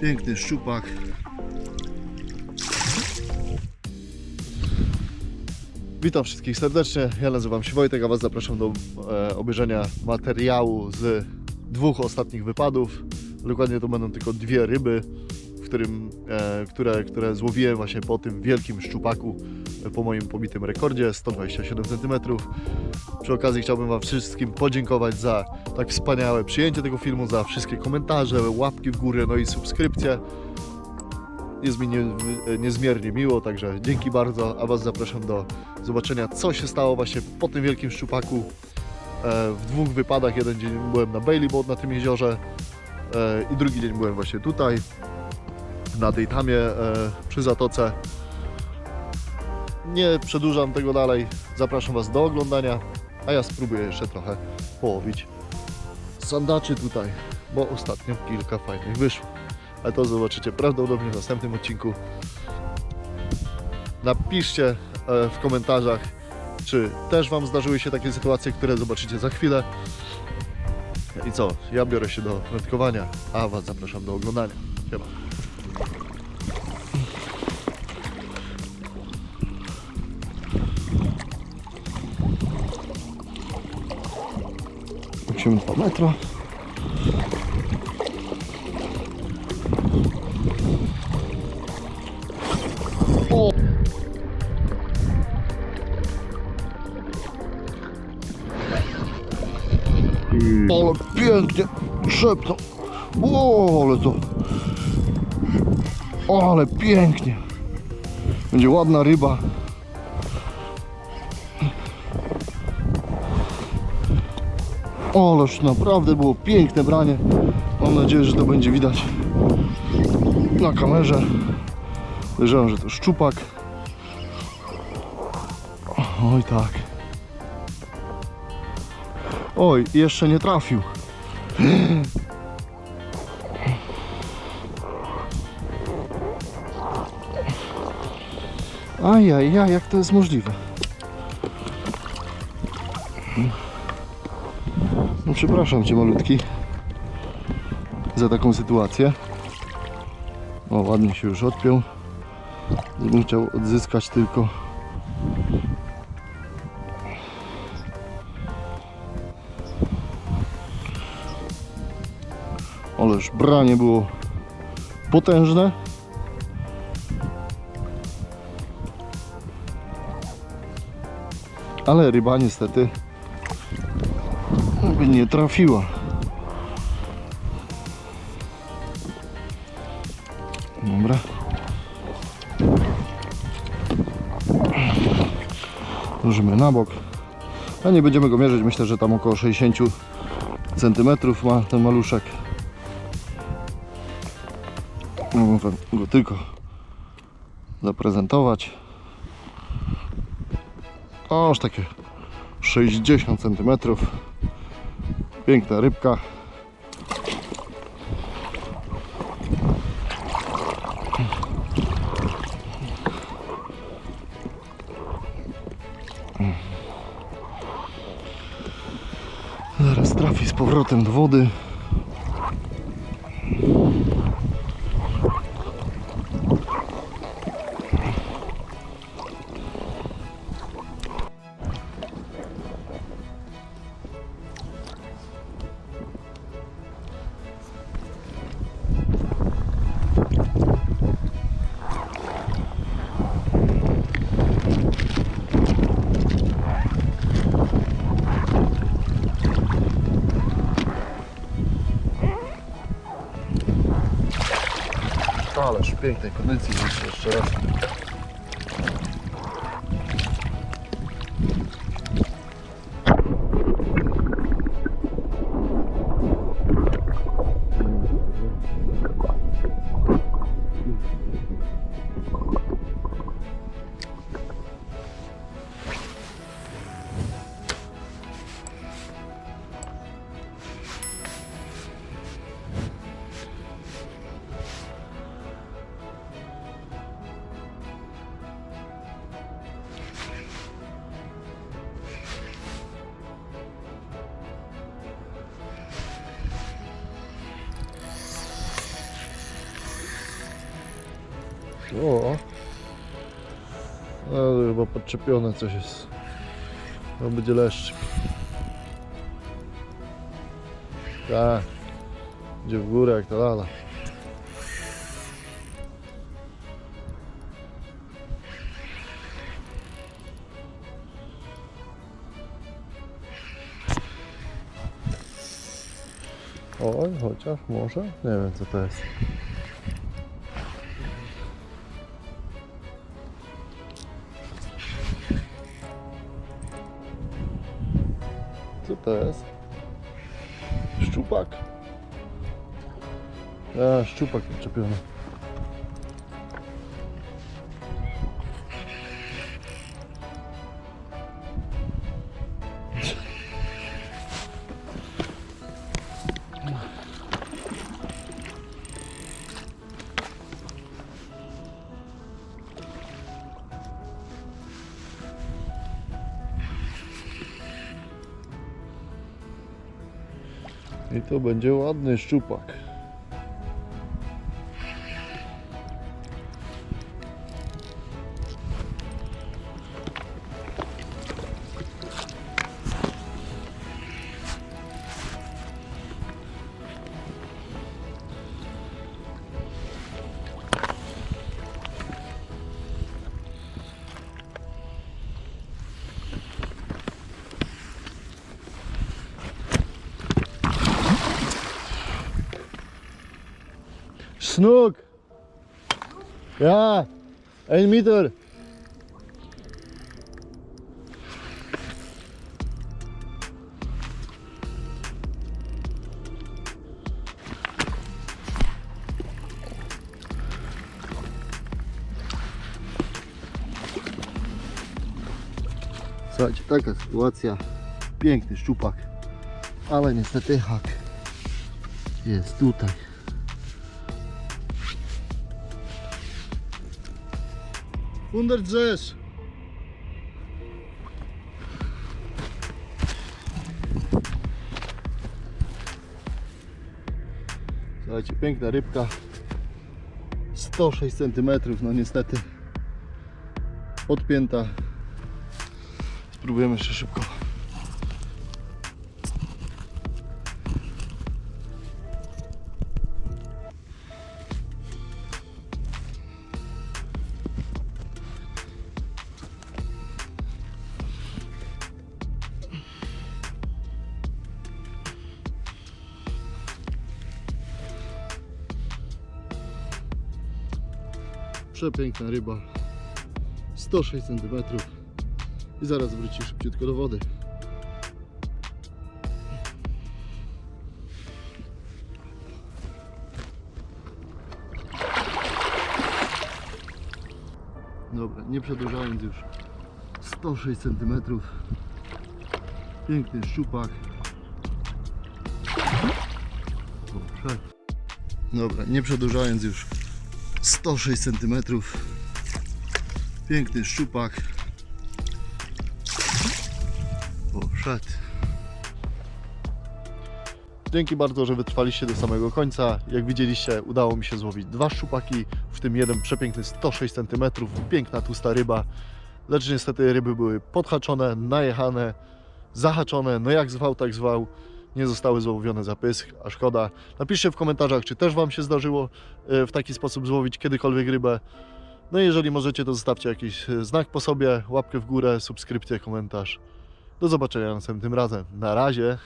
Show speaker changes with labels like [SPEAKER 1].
[SPEAKER 1] Piękny szczupak. Witam wszystkich serdecznie. Ja nazywam się Wojtek, a Was zapraszam do e, obejrzenia materiału z dwóch ostatnich wypadów. Dokładnie to będą tylko dwie ryby, którym, e, które, które złowiłem właśnie po tym wielkim szczupaku, e, po moim pobitym rekordzie 127 cm. Przy okazji chciałbym Wam wszystkim podziękować za tak wspaniałe przyjęcie tego filmu, za wszystkie komentarze, łapki w górę, no i subskrypcje. Jest mi nie, niezmiernie miło, także dzięki bardzo, a Was zapraszam do zobaczenia, co się stało właśnie po tym wielkim szczupaku. E, w dwóch wypadach, jeden dzień byłem na Bailey Boat na tym jeziorze i drugi dzień byłem właśnie tutaj, na Dejtamie e, przy Zatoce. Nie przedłużam tego dalej, zapraszam Was do oglądania, a ja spróbuję jeszcze trochę połowić sandaczy tutaj, bo ostatnio kilka fajnych wyszło. Ale to zobaczycie prawdopodobnie w następnym odcinku. Napiszcie e, w komentarzach, czy też Wam zdarzyły się takie sytuacje, które zobaczycie za chwilę. I co? Ja biorę się do wędkowania, a Was zapraszam do oglądania. Siema. Musimy 2 metra. O! Ale pięknie szepnął. O, ale to... O, ale pięknie. Będzie ładna ryba. Ależ naprawdę było piękne branie. Mam nadzieję, że to będzie widać na kamerze. Podejrzewam, że to szczupak. Oj tak. Oj, jeszcze nie trafił. Ajajaj, jak to jest możliwe? No przepraszam Cię malutki za taką sytuację. O, ładnie się już odpiął. Bym chciał odzyskać tylko Ależ branie było potężne. Ale ryba niestety nie trafiła. Dobra. Łożymy na bok. A nie będziemy go mierzyć. Myślę, że tam około 60 cm ma ten maluszek. Mogę go tylko zaprezentować. Aż takie 60 cm. Piękna rybka. Zaraz trafi z powrotem do wody. Ależ pięknej kondycji jeszcze raz. O! Ale chyba podczepione coś jest. No będzie leszczyk. Tak. Idzie w górę jak ta lala. Oj, chociaż może? Nie wiem co to jest. A, szczupak podczepiony. I to będzie ładny szczupak. Snoek! Ja, 1 meter. Słuchajcie, taka sytuacja. Piękny szczupak, ale niestety hak jest tutaj. Hundert zes. Słuchajcie, piękna rybka. 106 cm, no niestety odpięta. Spróbujemy jeszcze szybko. Przepiękna ryba. 106 cm. I zaraz wróci szybciutko do wody. Dobra, nie przedłużając już. 106 cm. Piękny szczupak. Szedł. Dobra, nie przedłużając już. 106 cm. Piękny szczupak. O, szedł. Dzięki bardzo, że wytrwaliście do samego końca. Jak widzieliście, udało mi się złowić dwa szczupaki, w tym jeden przepiękny 106 cm, piękna tłusta ryba. Lecz niestety ryby były podhaczone, najechane, zahaczone, no jak zwał, tak zwał. Nie zostały złowione za pysk, a szkoda. Napiszcie w komentarzach, czy też Wam się zdarzyło e, w taki sposób złowić kiedykolwiek rybę. No i jeżeli możecie, to zostawcie jakiś e, znak po sobie, łapkę w górę, subskrypcję, komentarz. Do zobaczenia następnym razem. Na razie.